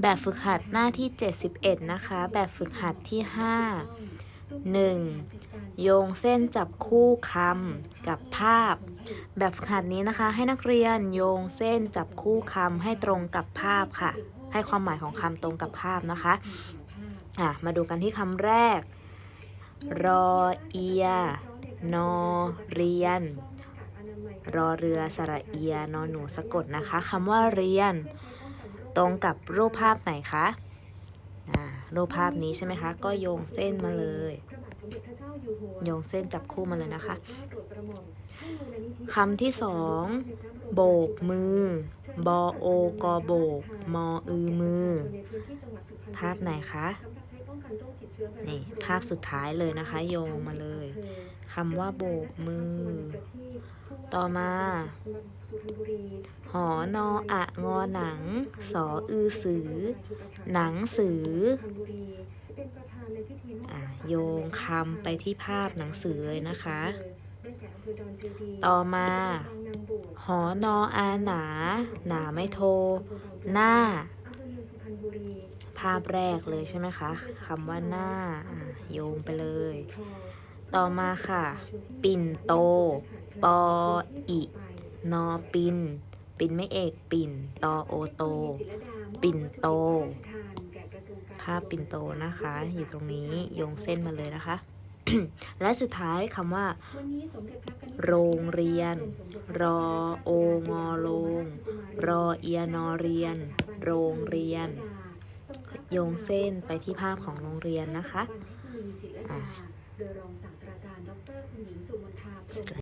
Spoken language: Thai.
แบบฝึกหัดหน้าที่ 71 นะคะ แบบฝึกหัดที่ 5 1. โยงเส้นจับคู่คำกับภาพ แบบฝึกหัดนี้นะคะ ให้นักเรียนโยงเส้นจับคู่คำให้ตรงกับภาพค่ะ ให้ความหมายของคำตรงกับภาพนะคะอะมาดูกันที่คำแรก รอเอีย นอเรียน รอเรือสระเอีย นอหนูสะกดนะคะคำว่าเรียน ตรงกับรูปภาพไหนคะอ่ารูปภาพนี้ใช่ไหมคะ ก็โยงเส้นมาเลย โยงเส้นจับคู่มาเลยนะคะคำที่สองโบกมือ บอโอกอโบก มออือมือ ภาพไหนคะ นี่ ภาพสุดท้ายเลยนะคะ โยงมาเลย คำว่าโบกมือ ต่อมา หอนออะงอหนัง สออือสือ หนังสือโยงคำไปที่ภาพหนังสือเลยนะคะ ต่อมา หอนออาหนา หนาไม่โท หน้า ภาพแรกเลยใช่ไหมคะคำว่าหน้าโยงไปเลย ต่อมาค่ะ ปิ่นโต ปออินอปิน ปินไม่เอกปิ่นตอโอโต ปิ่นโตภาพปิ่นโตนะคะ อยู่ตรงนี้โยงเส้นมาเลยนะคะ และสุดท้ายคำว่า โรงเรียน รอโองอโรงรอเอียนอเรียน โรงเรียน โยงเส้นไปที่ภาพของโรงเรียนนะคะอะ โดยรองศาสตราจารย์ดรคุณหญิงสุมนทาพรม